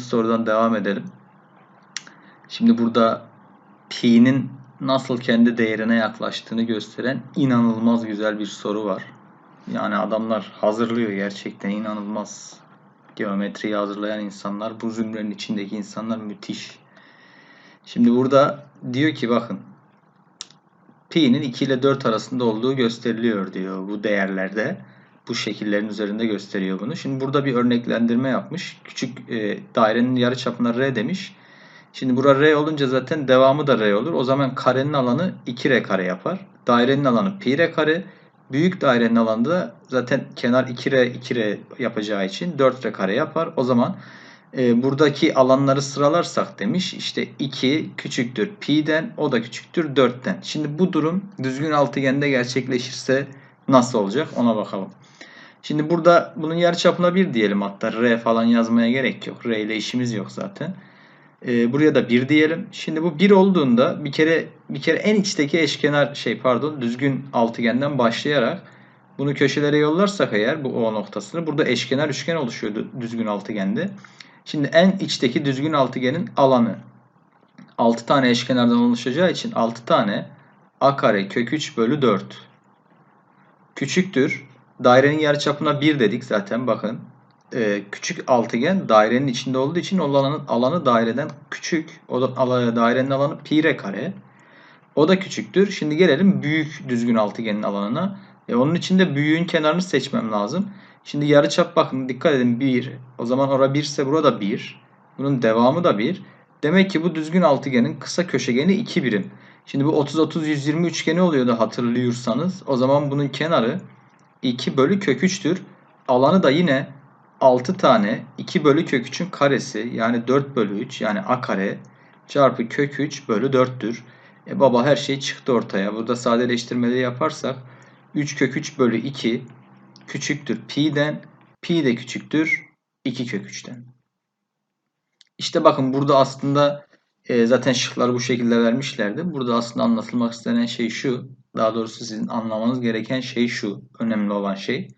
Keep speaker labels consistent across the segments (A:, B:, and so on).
A: çözdüğümüz sorudan devam edelim. Şimdi burada pi'nin nasıl kendi değerine yaklaştığını gösteren inanılmaz güzel bir soru var. Yani adamlar hazırlıyor gerçekten inanılmaz. Geometriyi hazırlayan insanlar, bu zümrenin içindeki insanlar müthiş. Şimdi burada diyor ki bakın pi'nin 2 ile 4 arasında olduğu gösteriliyor diyor bu değerlerde. Bu şekillerin üzerinde gösteriyor bunu. Şimdi burada bir örneklendirme yapmış. Küçük e, dairenin yarıçapına r demiş. Şimdi bura r olunca zaten devamı da r olur. O zaman karenin alanı 2r kare yapar. Dairenin alanı pi r kare. Büyük dairenin alanı da zaten kenar 2r 2r yapacağı için 4r kare yapar. O zaman e, buradaki alanları sıralarsak demiş işte 2 küçüktür pi'den o da küçüktür 4'ten. Şimdi bu durum düzgün altıgende gerçekleşirse nasıl olacak ona bakalım. Şimdi burada bunun yarıçapına 1 diyelim hatta r falan yazmaya gerek yok. r ile işimiz yok zaten. E, buraya da 1 diyelim. Şimdi bu 1 olduğunda bir kere bir kere en içteki eşkenar şey pardon düzgün altıgenden başlayarak bunu köşelere yollarsak eğer bu O noktasını burada eşkenar üçgen oluşuyor düzgün altıgende. Şimdi en içteki düzgün altıgenin alanı 6 tane eşkenardan oluşacağı için 6 tane a kare kök 3 bölü 4 küçüktür. Dairenin yarıçapına 1 dedik zaten bakın. Ee, küçük altıgen dairenin içinde olduğu için o alanın alanı daireden küçük. O da dairenin alanı pi r kare. O da küçüktür. Şimdi gelelim büyük düzgün altıgenin alanına. E, onun için de büyüğün kenarını seçmem lazım. Şimdi yarıçap bakın dikkat edin 1. O zaman ora 1 ise burada 1. Bunun devamı da 1. Demek ki bu düzgün altıgenin kısa köşegeni 2 birim. Şimdi bu 30-30-120 üçgeni oluyordu hatırlıyorsanız. O zaman bunun kenarı 2 bölü kök 3'tür. Alanı da yine 6 tane 2 bölü kök 3'ün karesi yani 4 bölü 3 yani a kare çarpı kök 3 bölü 4'tür. E baba her şey çıktı ortaya. Burada sadeleştirmeleri yaparsak 3 kök 3 bölü 2 küçüktür pi'den. Pi de küçüktür 2 kök 3'ten. İşte bakın burada aslında e, zaten şıkları bu şekilde vermişlerdi. Burada aslında anlatılmak istenen şey şu. Daha doğrusu sizin anlamanız gereken şey şu. Önemli olan şey.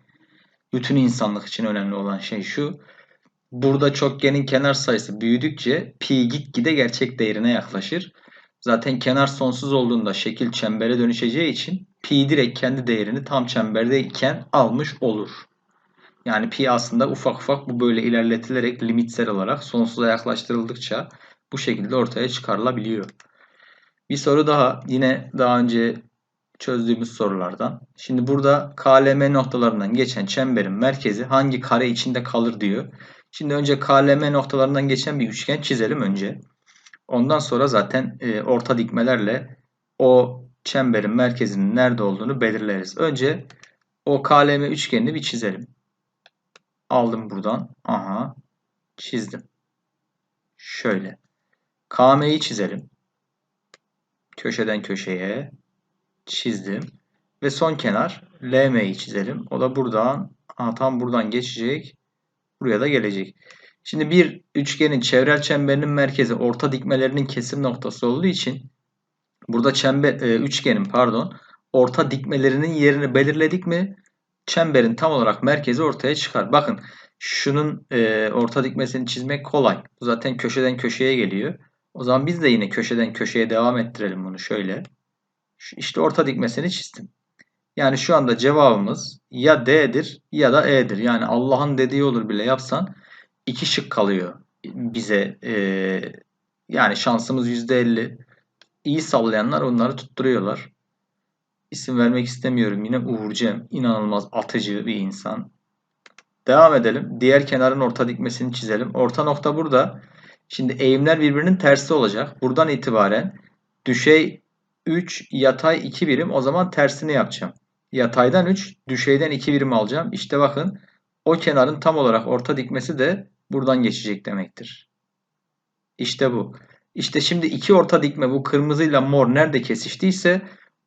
A: Bütün insanlık için önemli olan şey şu. Burada çokgenin kenar sayısı büyüdükçe pi gitgide gerçek değerine yaklaşır. Zaten kenar sonsuz olduğunda şekil çembere dönüşeceği için pi direkt kendi değerini tam çemberdeyken almış olur. Yani pi aslında ufak ufak bu böyle ilerletilerek limitsel olarak sonsuza yaklaştırıldıkça bu şekilde ortaya çıkarılabiliyor. Bir soru daha yine daha önce çözdüğümüz sorulardan. Şimdi burada KLM noktalarından geçen çemberin merkezi hangi kare içinde kalır diyor. Şimdi önce KLM noktalarından geçen bir üçgen çizelim önce. Ondan sonra zaten e, orta dikmelerle o çemberin merkezinin nerede olduğunu belirleriz. Önce o KLM üçgenini bir çizelim. Aldım buradan. Aha. Çizdim. Şöyle. KM'yi çizelim. Köşeden köşeye çizdim. Ve son kenar LM'yi çizelim. O da buradan aha, tam buradan geçecek. Buraya da gelecek. Şimdi bir üçgenin çevrel çemberinin merkezi orta dikmelerinin kesim noktası olduğu için burada çember e, üçgenin pardon orta dikmelerinin yerini belirledik mi çemberin tam olarak merkezi ortaya çıkar. Bakın şunun e, orta dikmesini çizmek kolay. Bu zaten köşeden köşeye geliyor. O zaman biz de yine köşeden köşeye devam ettirelim bunu şöyle. İşte orta dikmesini çizdim. Yani şu anda cevabımız ya D'dir ya da E'dir. Yani Allah'ın dediği olur bile yapsan iki şık kalıyor bize. Ee, yani şansımız %50. İyi sallayanlar onları tutturuyorlar. İsim vermek istemiyorum. Yine Uğur Cem. inanılmaz atıcı bir insan. Devam edelim. Diğer kenarın orta dikmesini çizelim. Orta nokta burada. Şimdi eğimler birbirinin tersi olacak. Buradan itibaren düşey 3, yatay 2 birim. O zaman tersini yapacağım. Yataydan 3, düşeyden 2 birim alacağım. İşte bakın o kenarın tam olarak orta dikmesi de buradan geçecek demektir. İşte bu. İşte şimdi iki orta dikme bu kırmızıyla mor nerede kesiştiyse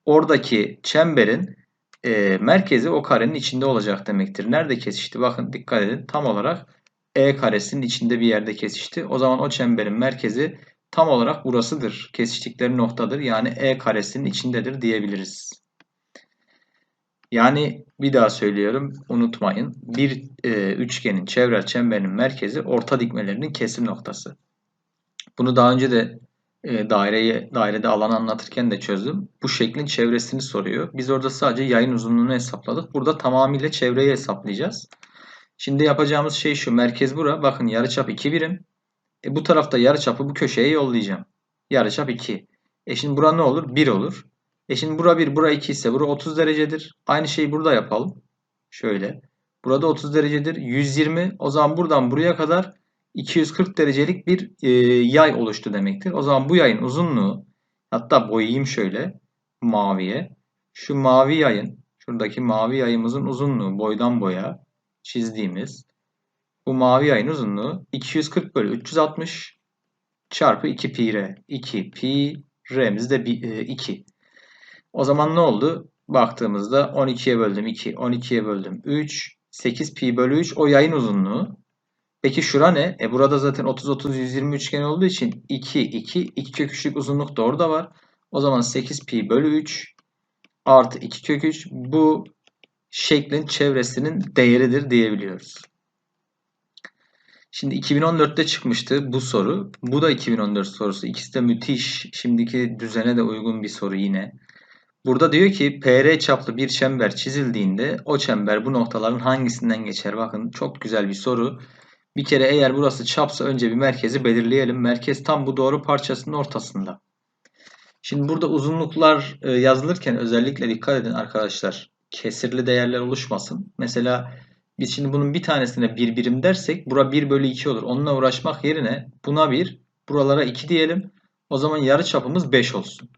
A: oradaki çemberin e, merkezi o karenin içinde olacak demektir. Nerede kesişti? Bakın dikkat edin. Tam olarak E karesinin içinde bir yerde kesişti. O zaman o çemberin merkezi tam olarak burasıdır. Kesiştikleri noktadır. Yani E karesinin içindedir diyebiliriz. Yani bir daha söylüyorum unutmayın. Bir e, üçgenin çevrel çemberinin merkezi orta dikmelerinin kesim noktası. Bunu daha önce de e, daireye dairede alan anlatırken de çözdüm. Bu şeklin çevresini soruyor. Biz orada sadece yayın uzunluğunu hesapladık. Burada tamamıyla çevreyi hesaplayacağız. Şimdi yapacağımız şey şu. Merkez bura. Bakın yarıçap 2 birim. E, bu tarafta yarıçapı bu köşeye yollayacağım. Yarıçap 2. E şimdi bura ne olur? 1 olur. E şimdi bura 1, bura 2 ise bura 30 derecedir. Aynı şeyi burada yapalım. Şöyle. Burada 30 derecedir. 120. O zaman buradan buraya kadar 240 derecelik bir e, yay oluştu demektir. O zaman bu yayın uzunluğu hatta boyayayım şöyle maviye. Şu mavi yayın şuradaki mavi yayımızın uzunluğu boydan boya çizdiğimiz bu mavi yayın uzunluğu 240 bölü 360 çarpı 2 pi r. 2 pi r'miz de 2. O zaman ne oldu? Baktığımızda 12'ye böldüm 2, 12'ye böldüm 3, 8 pi bölü 3 o yayın uzunluğu. Peki şura ne? E burada zaten 30 30 120 üçgen olduğu için 2 2 2 kök 3'lük uzunluk da orada var. O zaman 8 pi bölü 3 artı 2 kök 3 bu şeklin çevresinin değeridir diyebiliyoruz. Şimdi 2014'te çıkmıştı bu soru. Bu da 2014 sorusu. İkisi de müthiş. Şimdiki düzene de uygun bir soru yine. Burada diyor ki PR çaplı bir çember çizildiğinde o çember bu noktaların hangisinden geçer? Bakın çok güzel bir soru. Bir kere eğer burası çapsa önce bir merkezi belirleyelim. Merkez tam bu doğru parçasının ortasında. Şimdi burada uzunluklar e, yazılırken özellikle dikkat edin arkadaşlar. Kesirli değerler oluşmasın. Mesela biz şimdi bunun bir tanesine bir birim dersek bura 1 bölü 2 olur. Onunla uğraşmak yerine buna 1, buralara 2 diyelim. O zaman yarı çapımız 5 olsun.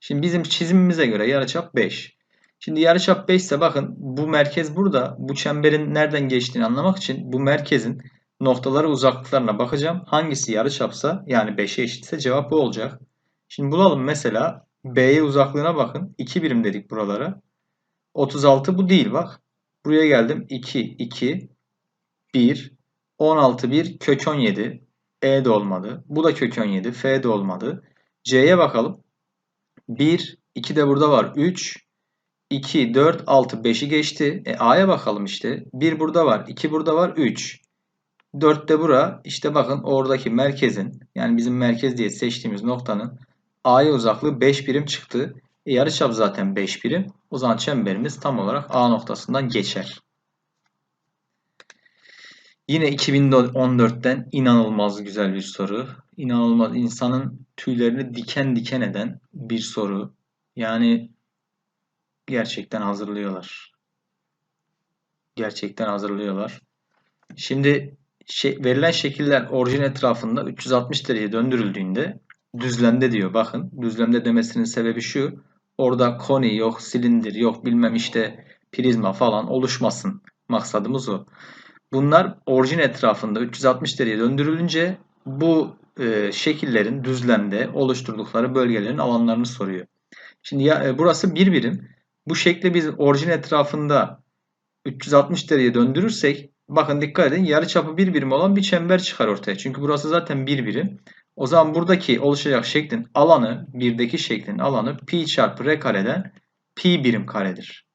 A: Şimdi bizim çizimimize göre yarıçap 5. Şimdi yarıçap 5 ise bakın bu merkez burada. Bu çemberin nereden geçtiğini anlamak için bu merkezin noktaları uzaklıklarına bakacağım. Hangisi yarıçapsa yani 5'e eşitse cevap bu olacak. Şimdi bulalım mesela B'ye uzaklığına bakın. 2 birim dedik buralara. 36 bu değil bak. Buraya geldim. 2, 2, 1, 16, 1, kök 17. E de olmadı. Bu da kök 17. F de olmadı. C'ye bakalım. 1, 2 de burada var. 3, 2, 4, 6, 5'i geçti. E, A'ya bakalım işte. 1 burada var. 2 burada var. 3. 4 de bura. İşte bakın oradaki merkezin yani bizim merkez diye seçtiğimiz noktanın A'ya uzaklığı 5 birim çıktı. E, yarıçap zaten 5 birim. O zaman çemberimiz tam olarak A noktasından geçer. Yine 2014'ten inanılmaz güzel bir soru. İnanılmaz insanın tüylerini diken diken eden bir soru. Yani gerçekten hazırlıyorlar. Gerçekten hazırlıyorlar. Şimdi şey, verilen şekiller orijin etrafında 360 derece döndürüldüğünde düzlemde diyor. Bakın düzlemde demesinin sebebi şu. Orada koni yok, silindir yok, bilmem işte prizma falan oluşmasın. Maksadımız o. Bunlar orijin etrafında 360 derece döndürülünce bu e, şekillerin düzlemde oluşturdukları bölgelerin alanlarını soruyor. Şimdi ya, e, burası bir birim. Bu şekli biz orijin etrafında 360 derece döndürürsek bakın dikkat edin yarıçapı bir birim olan bir çember çıkar ortaya. Çünkü burası zaten bir birim. O zaman buradaki oluşacak şeklin alanı, birdeki şeklin alanı pi çarpı r kareden pi birim karedir.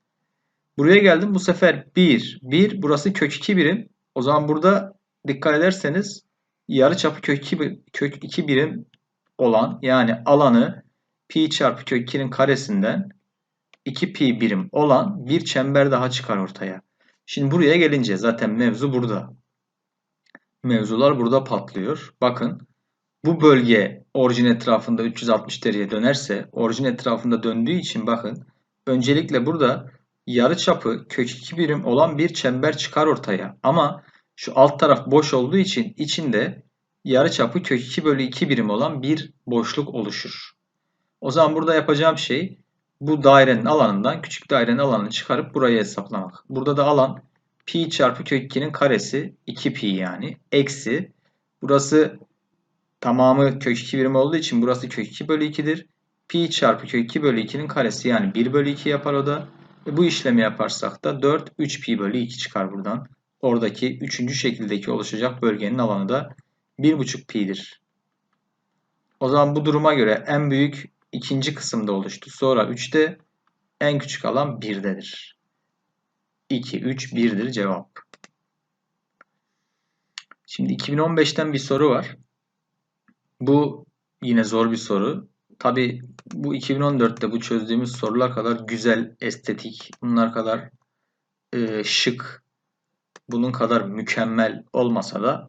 A: Buraya geldim. Bu sefer 1, 1. Burası kök 2 birim. O zaman burada dikkat ederseniz yarıçapı kök 2, kök 2 birim olan yani alanı pi çarpı kök 2'nin karesinden 2 pi birim olan bir çember daha çıkar ortaya. Şimdi buraya gelince zaten mevzu burada. Mevzular burada patlıyor. Bakın bu bölge orijin etrafında 360 derece dönerse orijin etrafında döndüğü için bakın öncelikle burada yarıçapı kök 2 birim olan bir çember çıkar ortaya. Ama şu alt taraf boş olduğu için içinde yarıçapı kök 2 bölü 2 birim olan bir boşluk oluşur. O zaman burada yapacağım şey bu dairenin alanından küçük dairenin alanını çıkarıp burayı hesaplamak. Burada da alan pi çarpı kök 2'nin karesi 2 pi yani eksi burası tamamı kök 2 birim olduğu için burası kök 2 bölü 2'dir. Pi çarpı kök 2 bölü 2'nin karesi yani 1 bölü 2 yapar o da. Ve bu işlemi yaparsak da 4 3 pi bölü 2 çıkar buradan. Oradaki üçüncü şekildeki oluşacak bölgenin alanı da 1,5 pi'dir. O zaman bu duruma göre en büyük ikinci kısımda oluştu. Sonra 3'te En küçük alan 1'dedir. 2, 3, 1'dir cevap. Şimdi 2015'ten bir soru var. Bu yine zor bir soru. Tabi bu 2014'te bu çözdüğümüz sorular kadar güzel, estetik, bunlar kadar e, şık, bunun kadar mükemmel olmasa da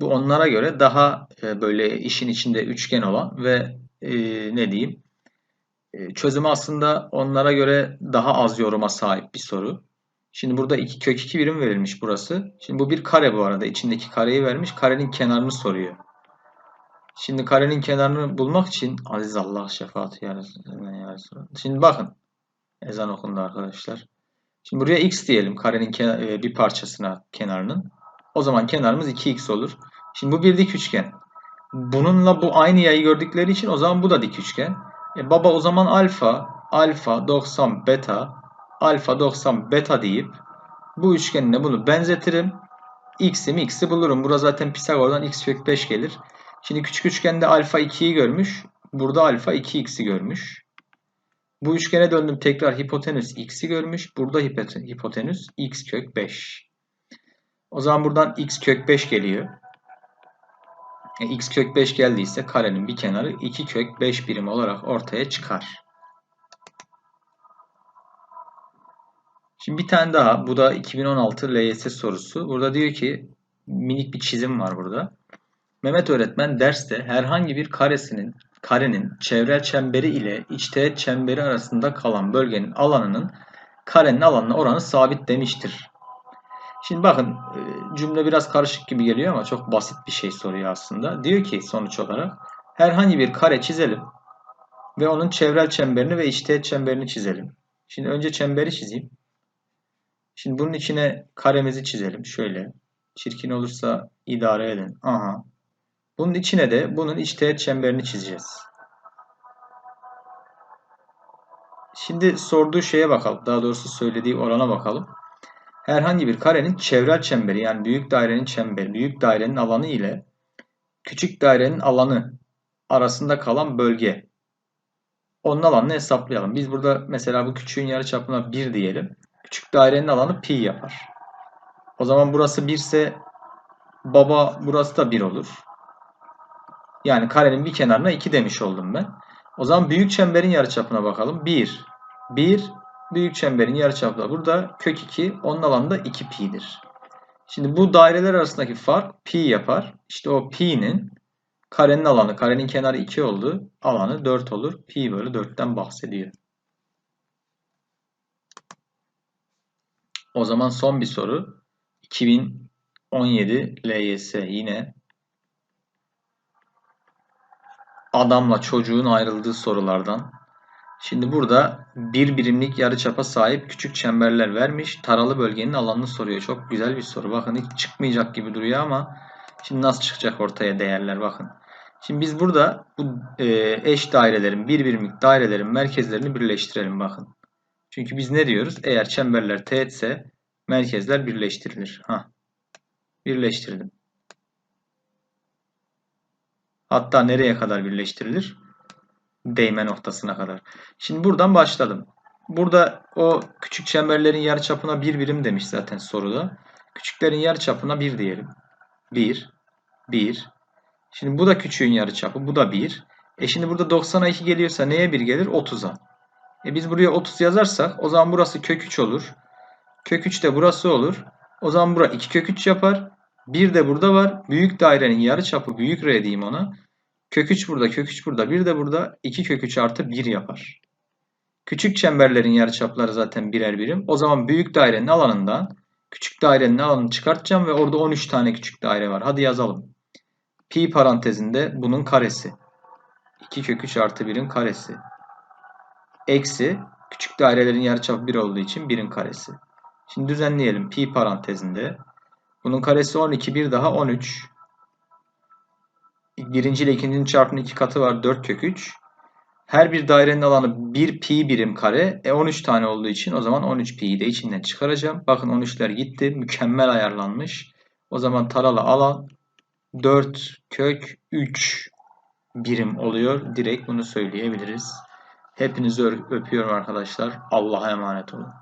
A: bu onlara göre daha e, böyle işin içinde üçgen olan ve e, ne diyeyim e, çözümü aslında onlara göre daha az yoruma sahip bir soru. Şimdi burada iki, kök 2 birim verilmiş burası. Şimdi bu bir kare bu arada. İçindeki kareyi vermiş. Karenin kenarını soruyor. Şimdi karenin kenarını bulmak için aziz Allah şefaat ya Şimdi bakın. Ezan okundu arkadaşlar. Şimdi buraya x diyelim karenin e, bir parçasına kenarının. O zaman kenarımız 2x olur. Şimdi bu bir dik üçgen. Bununla bu aynı yayı gördükleri için o zaman bu da dik üçgen. E baba o zaman alfa, alfa 90 beta, alfa 90 beta deyip bu üçgenine bunu benzetirim. X'i x'i bulurum. Burada zaten Pisagor'dan x kök 5 gelir. Şimdi küçük üçgende alfa 2'yi görmüş. Burada alfa 2x'i görmüş. Bu üçgene döndüm tekrar hipotenüs x'i görmüş. Burada hipotenüs x kök 5. O zaman buradan x kök 5 geliyor. E, x kök 5 geldiyse karenin bir kenarı 2 kök 5 birim olarak ortaya çıkar. Şimdi bir tane daha. Bu da 2016 LYS sorusu. Burada diyor ki minik bir çizim var burada. Mehmet öğretmen derste herhangi bir karesinin karenin çevrel çemberi ile iç çemberi arasında kalan bölgenin alanının karenin alanına oranı sabit demiştir. Şimdi bakın e, cümle biraz karışık gibi geliyor ama çok basit bir şey soruyor aslında. Diyor ki sonuç olarak herhangi bir kare çizelim ve onun çevrel çemberini ve içteğet çemberini çizelim. Şimdi önce çemberi çizeyim. Şimdi bunun içine karemizi çizelim. Şöyle. Çirkin olursa idare edin. Aha. Bunun içine de bunun içteğet çemberini çizeceğiz. Şimdi sorduğu şeye bakalım. Daha doğrusu söylediği orana bakalım herhangi bir karenin çevrel çemberi yani büyük dairenin çemberi, büyük dairenin alanı ile küçük dairenin alanı arasında kalan bölge. Onun alanını hesaplayalım. Biz burada mesela bu küçüğün yarıçapına 1 diyelim. Küçük dairenin alanı pi yapar. O zaman burası 1 ise baba burası da 1 olur. Yani karenin bir kenarına 2 demiş oldum ben. O zaman büyük çemberin yarıçapına bakalım. 1, 1, büyük çemberin yarıçapı burada kök 2 onun alanında 2 pi'dir. Şimdi bu daireler arasındaki fark pi yapar. İşte o pi'nin karenin alanı, karenin kenarı 2 oldu. Alanı 4 olur. Pi bölü 4'ten bahsediyor. O zaman son bir soru. 2017 LYS yine adamla çocuğun ayrıldığı sorulardan Şimdi burada bir birimlik yarıçapa sahip küçük çemberler vermiş. Taralı bölgenin alanını soruyor. Çok güzel bir soru. Bakın hiç çıkmayacak gibi duruyor ama şimdi nasıl çıkacak ortaya değerler bakın. Şimdi biz burada bu e, eş dairelerin, bir birimlik dairelerin merkezlerini birleştirelim bakın. Çünkü biz ne diyoruz? Eğer çemberler teğetse merkezler birleştirilir. Ha. Birleştirdim. Hatta nereye kadar birleştirilir? değme noktasına kadar. Şimdi buradan başladım. Burada o küçük çemberlerin yarıçapına bir birim demiş zaten soruda. Küçüklerin yarıçapına bir diyelim. 1, 1. Şimdi bu da küçüğün yarıçapı, bu da 1. E şimdi burada 90'a 2 geliyorsa neye 1 gelir? 30'a. E biz buraya 30 yazarsak o zaman burası kök 3 olur. Kök 3 de burası olur. O zaman bura 2 kök 3 yapar. 1 de burada var. Büyük dairenin yarıçapı büyük R diyeyim ona. Kök 3 burada, kök 3 burada, 1 de burada 2 kök 3 artı 1 yapar. Küçük çemberlerin yarıçapları zaten birer birim. O zaman büyük dairenin alanından küçük dairenin alanını çıkartacağım ve orada 13 tane küçük daire var. Hadi yazalım. Pi parantezinde bunun karesi. 2 kök 3 artı 1'in karesi. Eksi küçük dairelerin yarıçapı 1 olduğu için 1'in karesi. Şimdi düzenleyelim. Pi parantezinde. Bunun karesi 12, bir daha 13 birinci ile ikincinin çarpımının iki katı var 4 kök 3. Her bir dairenin alanı 1 pi birim kare. E 13 tane olduğu için o zaman 13 pi'yi de içinden çıkaracağım. Bakın 13'ler gitti. Mükemmel ayarlanmış. O zaman taralı alan 4 kök 3 birim oluyor. Direkt bunu söyleyebiliriz. Hepinizi öpüyorum arkadaşlar. Allah'a emanet olun.